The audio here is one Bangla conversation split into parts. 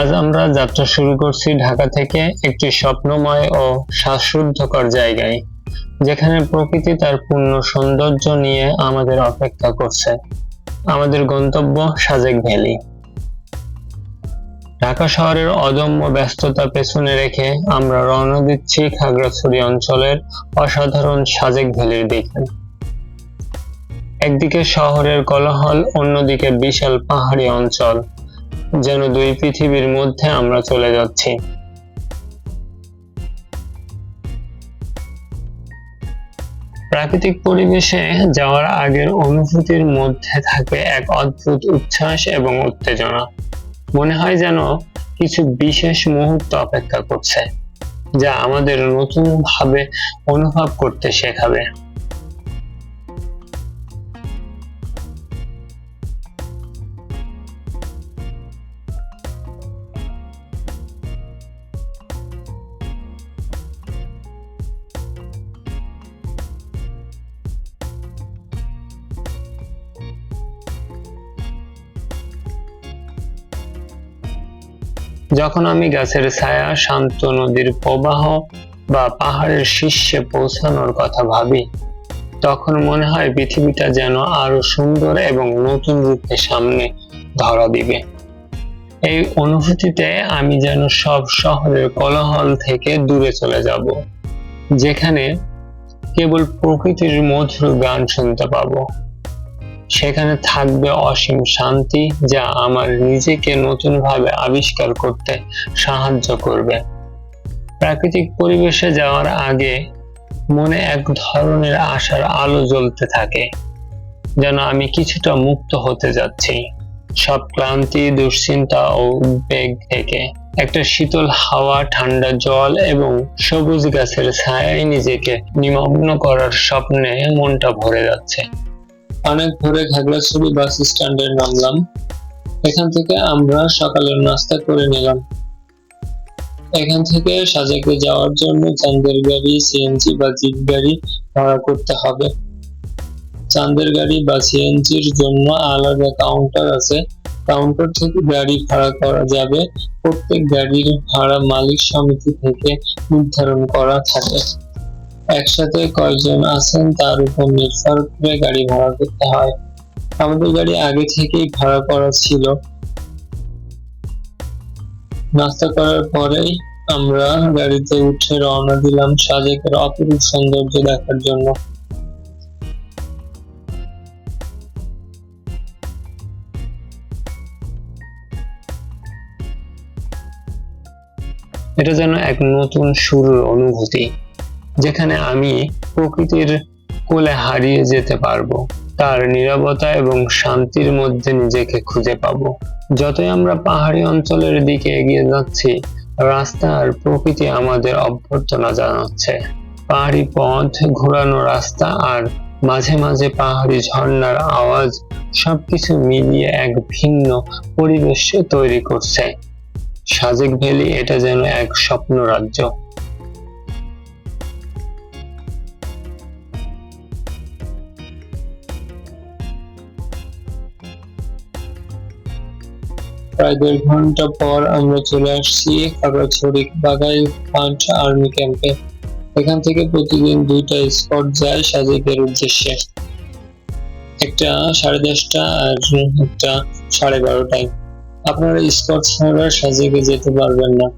আজ আমরা যাত্রা শুরু করছি ঢাকা থেকে একটি স্বপ্নময় ও শ্বাসরুদ্ধকর জায়গায়, যেখানে প্রকৃতি তার পূর্ণ সৌন্দর্য নিয়ে আমাদের অপেক্ষা করছে। আমাদের গন্তব্য সাজেক ভ্যালি। ঢাকা শহরের অদম্য ব্যস্ততা পেছনে রেখে আমরা রওনা দিচ্ছি খাগড়াছড়ি অঞ্চলের অসাধারণ সাজেক ভ্যালির দিকে। একদিকে শহরের কোলাহল, অন্যদিকে বিশাল পাহাড়ি অঞ্চল। যেন দুই পৃথিবীর মধ্যে আমরা চলে যাচ্ছি। প্রাকৃতিক পরিবেশে যাওয়ার আগের অনুভূতির মধ্যে থাকে এক অদ্ভুত উচ্ছ্বাস এবং উত্তেজনা। মনে হয় যেন কিছু বিশেষ মুহূর্ত অপেক্ষা করছে, যা আমাদের নতুন ভাবে অনুভব করতে শেখাবে। যখন আমি গাছের ছায়া, শান্ত নদীর প্রবাহ বা পাহাড়ের শীর্ষে পৌঁছানোর কথা ভাবি, তখন মনে হয় পৃথিবীটা যেন আরও সুন্দর এবং নতুন রূপে সামনে ধরা দিবে। এই অনুভূতিতে আমি যেন সব শহরের কোলাহল থেকে দূরে চলে যাব, যেখানে কেবল প্রকৃতির মধুর গান শুনতে পাবো। সেখানে থাকবে অসীম শান্তি যা আমার নিজেকে নতুনভাবে আবিষ্কার করতে সাহায্য করবে। প্রাকৃতিক পরিবেশে যাওয়ার আগে মনে এক ধরনের আশার আলো জ্বলতে থাকে, যেন আমি কিছুটা মুক্ত হতে যাচ্ছি। সব ক্লান্তি, দুশ্চিন্তা ও উদ্বেগ থেকে একটা শীতল হাওয়া, ঠান্ডা জল এবং সবুজ গাছের ছায়ায় নিজেকে নিমগ্ন করার স্বপ্নে মনটা ভরে যাচ্ছে। অনেক ভোরে খাগড়াছড়ি বাস স্ট্যান্ডে নামলাম। এখান থেকে আমরা সকালের নাস্তা করে নিলাম। এখান থেকে সাজেকে যাওয়ার জন্য চান্দের গাড়ি সিএনজি বা জিপ গাড়ি ভাড়া করতে হবে। চান্দের গাড়ি বা সিএনজির জন্য আলাদা কাউন্টার আছে। কাউন্টার থেকে গাড়ি ভাড়া করা যাবে। প্রত্যেক গাড়ির ভাড়া মালিক সমিতি থেকে নির্ধারণ করা থাকে। একসাথে কয়েকজন আছেন, তার উপর নির্ভর করে গাড়ি ভাড়া করতে হয়। আমাদের গাড়ি আগে থেকেই ভাড়া করা ছিল। নাস্তা করার পরেই আমরা গাড়িতে উঠে রওনা দিলাম সাজেকের অপরূপ সৌন্দর্য দেখার জন্য। এটা যেন এক নতুন শুরুর অনুভূতি। যেখানে আমি প্রকৃতির কোলে হারিয়ে যেতে পারব। তার নীরবতা এবং শান্তির মধ্যে নিজেকে খুঁজে পাব। যতই আমরা পাহাড়ি অঞ্চলের দিকে এগিয়ে যাচ্ছি, রাস্তা আর প্রকৃতি আমাদের অভ্যর্থনা জানাচ্ছে। পাহাড়ি পথ, ঘোরানো রাস্তা আর মাঝে মাঝে পাহাড়ি ঝর্ণার আওয়াজ সবকিছু মিলিয়ে এক ভিন্ন পরিবেশ তৈরি করছে। সাজেক ভ্যালি এটা যেন এক স্বপ্ন রাজ্য প্রায় দেড় ঘণ্টা পর আমরা চলে আসছি খাগড়াছড়ি বাগাই পাঞ্চ আর্মি ক্যাম্পে এখান থেকে প্রতিদিন দুইটা স্পট যায় সাজেকের উদ্দেশ্যে। একটা সাড়ে দশটা আর একটা সাড়ে বারোটায়। আপনারা স্পট ছাড়া সাজেকে যেতে পারবেন না।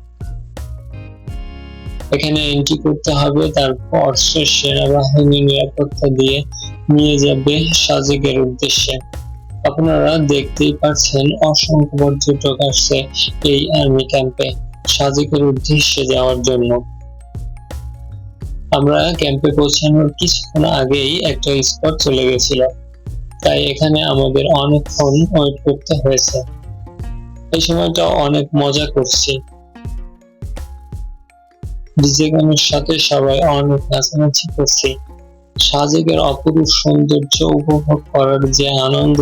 এখানে এন্ট্রি করতে হবে, তারপর সেনাবাহিনী নিরাপত্তা দিয়ে নিয়ে যাবে সাজেকের উদ্দেশ্যে। আপনারা দেখতেই পাচ্ছেন অসংখ্য পর্যটক আসছে এই আর্মি ক্যাম্পে সাজেকের উদ্দেশ্যে যাওয়ার জন্য। আমরা ক্যাম্পে পৌঁছানোর কিছুক্ষণ আগেই একটা স্পট চলে গেছিল। তাই এখানে আমাদের অনেকক্ষণ ওয়েট করতে হয়েছে। এই সময়টা অনেক মজা করছি। ডিজে গানের সাথে সবাই অনেক নাচানাচি করছি। সাজেকের অপরূপ সৌন্দর্য উপভোগ করার যে আনন্দ,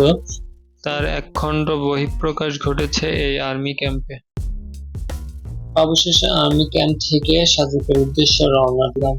তার একখণ্ড বহিঃপ্রকাশ ঘটেছে এই আর্মি ক্যাম্পে। অবশেষে আর্মি ক্যাম্প থেকে সাজেকের উদ্দেশ্যে রওনা দিলাম।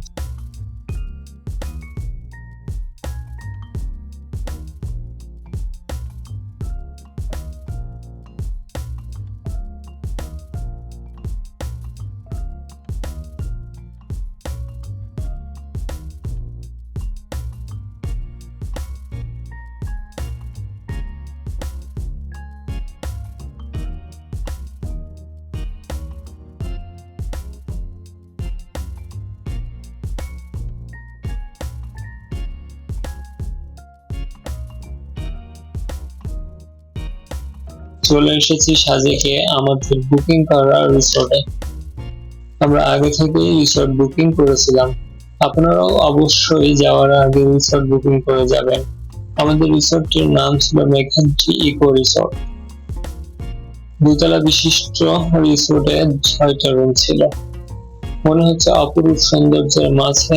চলে এসেছি সাজেকে আমাদের বুকিং করা রিসোর্টে আমরা আগে থেকেই রিসোর্ট বুকিং করেছিলাম। আপনারাও অবশ্যই যাওয়ার আগে রিসোর্ট বুকিং করে যাবেন। আমাদের রিসোর্টটির নাম ছিল মেঘাদ্রি ইকো রিসোর্ট দুতলা বিশিষ্ট রিসোর্টে ছয়টা রুম ছিল। মনে হচ্ছে অপরূপ সৌন্দর্যের মাঝে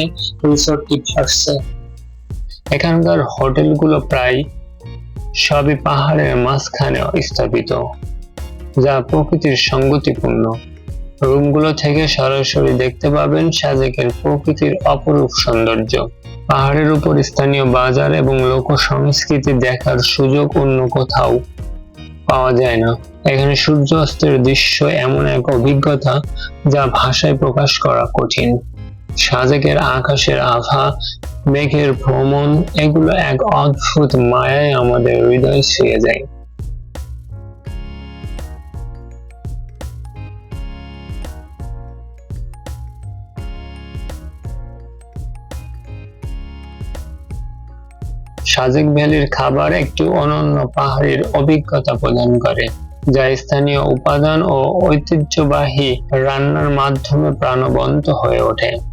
রিসোর্টটি ভাসছে এখানকার হোটেলগুলো প্রায় সবই পাহাড়ের মাঝখানে স্থাপিত যা প্রকৃতির সঙ্গতিপূর্ণ। রুমগুলো থেকে সরাসরি দেখতে পাবেন সাজেকের প্রকৃতির অপরূপ সৌন্দর্য। পাহাড়ের উপর স্থানীয় বাজার এবং লোক সংস্কৃতি দেখার সুযোগ অন্য কোথাও পাওয়া যায় না। এখানে সূর্য অস্তের দৃশ্য এমন এক অভিজ্ঞতা যা ভাষায় প্রকাশ করা কঠিন। সাজেকের আকাশের আভা, মেঘের ভ্রমণ, এগুলো এক অদ্ভুত মায়ায় আমাদের হৃদয় ছুঁয়ে যায়। সাজেক ভ্যালির খাবার একটি অনন্য পাহাড়ির অভিজ্ঞতা প্রদান করে, যা স্থানীয় উপাদান ও ঐতিহ্যবাহী রান্নার মাধ্যমে প্রাণবন্ত হয়ে ওঠে।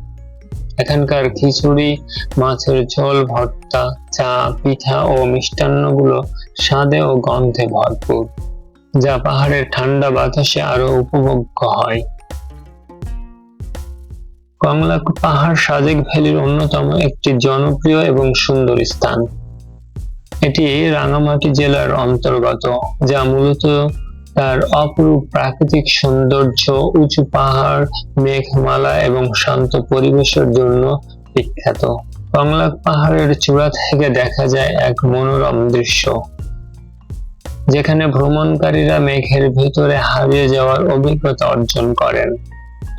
এখানকার খিচুড়ি, মাছের ঝোল, ভর্তা, চা, পিঠা ও মিষ্টান্নগুলো স্বাদে ও গন্ধে ভরপুর, যা পাহাড়ের ঠান্ডা বাতাসে আরও উপভোগ্য হয়। কমলা পাহাড় সাজেক ভ্যালির অন্যতম একটি জনপ্রিয় এবং সুন্দর স্থান। এটি রাঙামাটি জেলার অন্তর্গত, যা মূলত তার অপরূপ প্রাকৃতিক সৌন্দর্য, উঁচু পাহাড়, মেঘমালা এবং শান্ত পরিবেশের জন্য বিখ্যাত। কংলাক পাহাড়ের চূড়া থেকে দেখা যায় এক মনোরম দৃশ্য, যেখানে ভ্রমণকারীরা মেঘের ভিতরে হারিয়ে যাওয়ার অভিজ্ঞতা অর্জন করেন।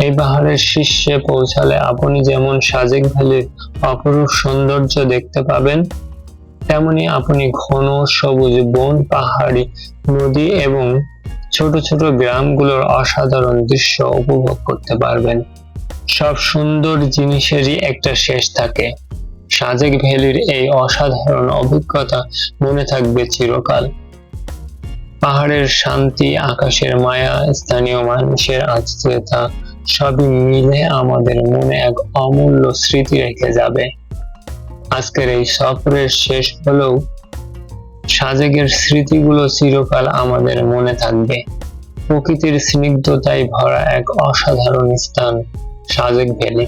এই পাহাড়ের শীর্ষে পৌঁছালে আপনি যেমন সাজেক ভ্যালির অপরূপ সৌন্দর্য দেখতে পাবেন তেমনি আপনি ঘন সবুজ বন, পাহাড়ি নদী এবং ছোট ছোট গ্রামগুলোর অসাধারণ দৃশ্য উপভোগ করতে পারবেন। সব সুন্দর জিনিসেরই একটা শেষ থাকে। সাজেক ভ্যালির এই অসাধারণ অভিজ্ঞতা মনে থাকবে চিরকাল। পাহাড়ের শান্তি, আকাশের মায়া, স্থানীয় মানুষের আত্মীয়তা সবই মিলে আমাদের মনে এক অমূল্য স্মৃতি রেখে যাবে। আজকের এই সফরের শেষ হলেও সাজেকের স্মৃতিগুলো চিরকাল আমাদের মনে থাকবে। প্রকৃতির স্নিগ্ধতায় ভরা এক অসাধারণ স্থান সাজেক ভ্যালি।